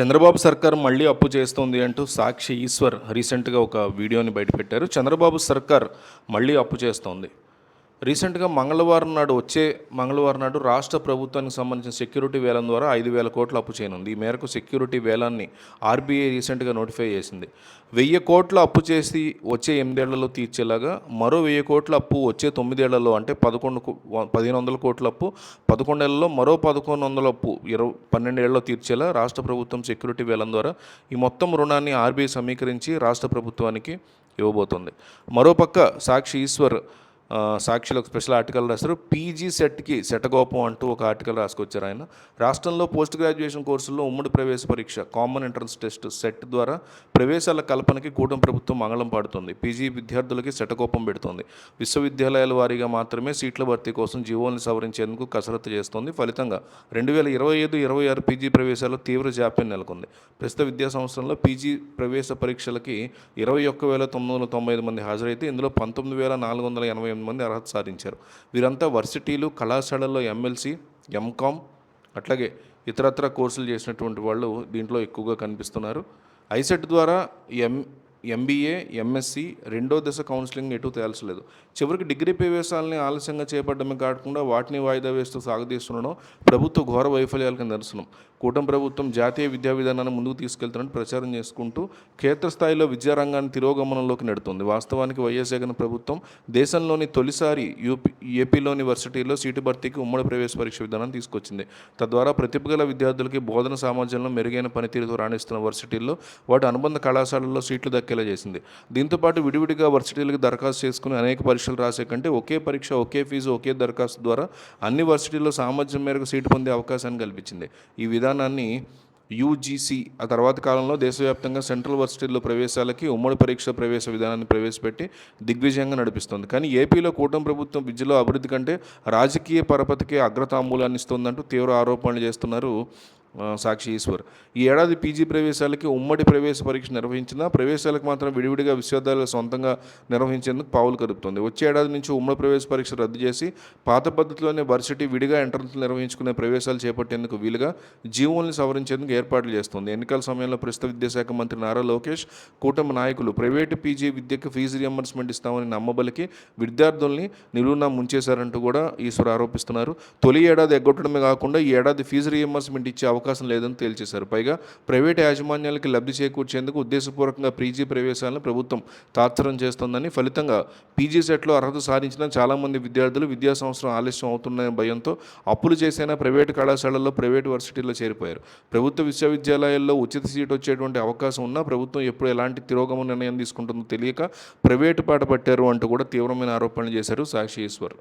చంద్రబాబు సర్కార్ మళ్ళీ అప్పు చేస్తోంది అంటూ సాక్షి ఈశ్వర్ రీసెంట్గా ఒక వీడియోని బయటపెట్టారు. చంద్రబాబు సర్కార్ మళ్ళీ అప్పు చేస్తోంది. రీసెంట్గా మంగళవారం నాడు వచ్చే మంగళవారం నాడు రాష్ట్ర ప్రభుత్వానికి సంబంధించిన సెక్యూరిటీ వేలం ద్వారా ఐదు వేల కోట్ల అప్పు చేయనుంది. ఈ మేరకు సెక్యూరిటీ వేలాన్ని ఆర్బీఐ రీసెంట్గా నోటిఫై చేసింది. వెయ్యి కోట్ల అప్పు చేసి వచ్చే ఎనిమిదేళ్ళలో తీర్చేలాగా మరో వెయ్యి కోట్ల అప్పు వచ్చే తొమ్మిదేళ్ళలో అంటే పదకొండు కో- పదిహేను వందల కోట్ల అప్పు పదకొండేళ్ళలో మరో పదకొండు వందల అప్పు ఇరవై పన్నెండేళ్ళలో తీర్చేలా రాష్ట్ర ప్రభుత్వం సెక్యూరిటీ వేలం ద్వారా ఈ మొత్తం రుణాన్ని ఆర్బీఐ సమీకరించి రాష్ట్ర ప్రభుత్వానికి ఇవ్వబోతోంది. మరోపక్క సాక్షి ఈశ్వర్ సాక్షిలో ఒక స్పెషల్ ఆర్టికల్ రాశారు. పీజీ సెట్కి సెటగోపం అంటూ ఒక ఆర్టికల్ రాసుకొచ్చారు ఆయన. రాష్ట్రంలో పోస్ట్ గ్రాడ్యుయేషన్ కోర్సుల్లో ఉమ్మడి ప్రవేశ పరీక్ష కామన్ ఎంట్రన్స్ టెస్ట్ సెట్ ద్వారా ప్రవేశాల కల్పనకి కూటమి ప్రభుత్వం మంగళం పాడుతుంది. పీజీ విద్యార్థులకి సెటకోపం పెడుతోంది. విశ్వవిద్యాలయాల వారీగా మాత్రమే సీట్ల భర్తీ కోసం జీవోల్ని సవరించేందుకు కసరత్తు చేస్తోంది. ఫలితంగా రెండు వేల ఇరవై ఐదు ఇరవై ఆరు పీజీ ప్రవేశాల్లో తీవ్ర జాప్యం నెలకొంది. ప్రస్తుత విద్యా సంవత్సరంలో పీజీ ప్రవేశ పరీక్షలకి ఇరవై ఒక్క వేల తొమ్మిది వందల తొంభై ఐదు మంది హాజరైతే ఇందులో పంతొమ్మిది వేల నాలుగు వందల ఎనభై ఎనిమిది మంది అర్హత సాధించారు. వీరంతా వర్సిటీలు కళాశాలల్లో ఎమ్మెల్సీ ఎంకామ్ అట్లాగే ఇతరత్ర కోర్సులు చేసినటువంటి వాళ్ళు దీంట్లో ఎక్కువగా కనిపిస్తున్నారు. ఐసెట్ ద్వారా ఎం ఎంబీఏ ఎంఎస్సి రెండో దశ కౌన్సిలింగ్ ఎటు తేల్చలేదు. చివరికి డిగ్రీ ప్రవేశాలని ఆలస్యంగా చేపట్టడమే కాకుండా వాటిని వాయిదా వేస్తూ సాగదీస్తుండడం ప్రభుత్వ ఘోర వైఫల్యాలకు నిదర్శనం. కూటమి ప్రభుత్వం జాతీయ విద్యా విధానాన్ని ముందుకు తీసుకెళ్తున్నట్టు ప్రచారం చేసుకుంటూ క్షేత్రస్థాయిలో విద్యారంగాన్ని తిరోగమనంలోకి నెడుతుంది. వాస్తవానికి వైఎస్ జగన్ ప్రభుత్వం దేశంలోని తొలిసారి యూపీ ఏపీలోని వర్సిటీల్లో సీటు భర్తీకి ఉమ్మడి ప్రవేశ పరీక్ష విధానం తీసుకొచ్చింది. తద్వారా ప్రతిభ గల విద్యార్థులకి బోధన సామర్థ్యంలో మెరుగైన పనితీరుతో రాణిస్తున్న వర్సిటీల్లో వాటి అనుబంధ కళాశాలల్లో సీట్లు దొరికేలా చేసింది. దీంతోపాటు విడివిడిగా వర్సిటీలకు దరఖాస్తు చేసుకుని అనేక పరీక్షలు రాసే కంటే ఒకే పరీక్ష ఒకే ఫీజు ఒకే దరఖాస్తు ద్వారా అన్ని వర్సిటీల్లో సామర్థ్యం మేరకు సీటు పొందే అవకాశాన్ని కల్పించింది. ఈ విధానాన్ని యూజీసీ ఆ తర్వాత కాలంలో దేశవ్యాప్తంగా సెంట్రల్ వర్సిటీల్లో ప్రవేశాలకి ఉమ్మడి పరీక్ష ప్రవేశ విధానాన్ని ప్రవేశపెట్టి దిగ్విజయంగా నడిపిస్తుంది. కానీ ఏపీలో కూటమి ప్రభుత్వం విద్యలో అభివృద్ధి కంటే రాజకీయ పరపతికి అగ్రతాంబూలాన్ని ఇస్తుందంటూ తీవ్ర ఆరోపణలు చేస్తున్నారు సాక్షి ఈశ్వర్. ఈ ఏడాది పీజీ ప్రవేశాలకి ఉమ్మడి ప్రవేశ పరీక్ష నిర్వహించిన ప్రవేశాలకు మాత్రం విడివిడిగా విశ్వవిద్యాలయాలు సొంతంగా నిర్వహించేందుకు పావులు కలుపుతుంది వచ్చే ఏడాది నుంచి ఉమ్మడి ప్రవేశ పరీక్ష రద్దు చేసి పాత పద్ధతిలోనే వర్సిటీ విడిగా ఎంట్రన్స్ నిర్వహించుకునే ప్రవేశాలు చేపట్టేందుకు వీలుగా జీవోల్ని సవరించేందుకు ఏర్పాట్లు చేస్తుంది. ఎన్నికల సమయంలో ప్రస్తుత విద్యాశాఖ మంత్రి నారా లోకేష్ కూటమి నాయకులు ప్రైవేటు పీజీ విద్యకు ఫీజు రియంబర్స్మెంట్ ఇస్తామని నమ్మబలికి విద్యార్థుల్ని నిలువునా ముంచేశారంటూ కూడా ఈశ్వర్ ఆరోపిస్తున్నారు. తొలి ఏడాది ఎగ్గొట్టడమే కాకుండా ఈ ఏడాది ఫీజు రియంబర్స్మెంట్ ఇచ్చే అవకాశం లేదని తేల్చేశారు. పైగా ప్రైవేట్ యాజమాన్యాలకి లబ్ధి చేకూర్చేందుకు ఉద్దేశపూర్వకంగా పీజీ ప్రవేశాలను ప్రభుత్వం తాత్సరం చేస్తోందని ఫలితంగా పీజీ సెట్లో అర్హత సాధించిన చాలామంది విద్యార్థులు విద్యా సంవత్సరం ఆలస్యం అవుతున్నాయనే భయంతో అప్పులు చేసైనా ప్రైవేటు కళాశాలల్లో ప్రైవేటు వర్సిటీల్లో చేరిపోయారు. ప్రభుత్వ విశ్వవిద్యాలయాల్లో ఉచిత సీటు వచ్చేటువంటి అవకాశం ఉన్నా ప్రభుత్వం ఎప్పుడు ఎలాంటి తిరోగమ నిర్ణయం తీసుకుంటుందో తెలియక ప్రైవేటు పాట పట్టారు అంటూ కూడా తీవ్రమైన ఆరోపణలు చేశారు సాక్షి ఈశ్వర్.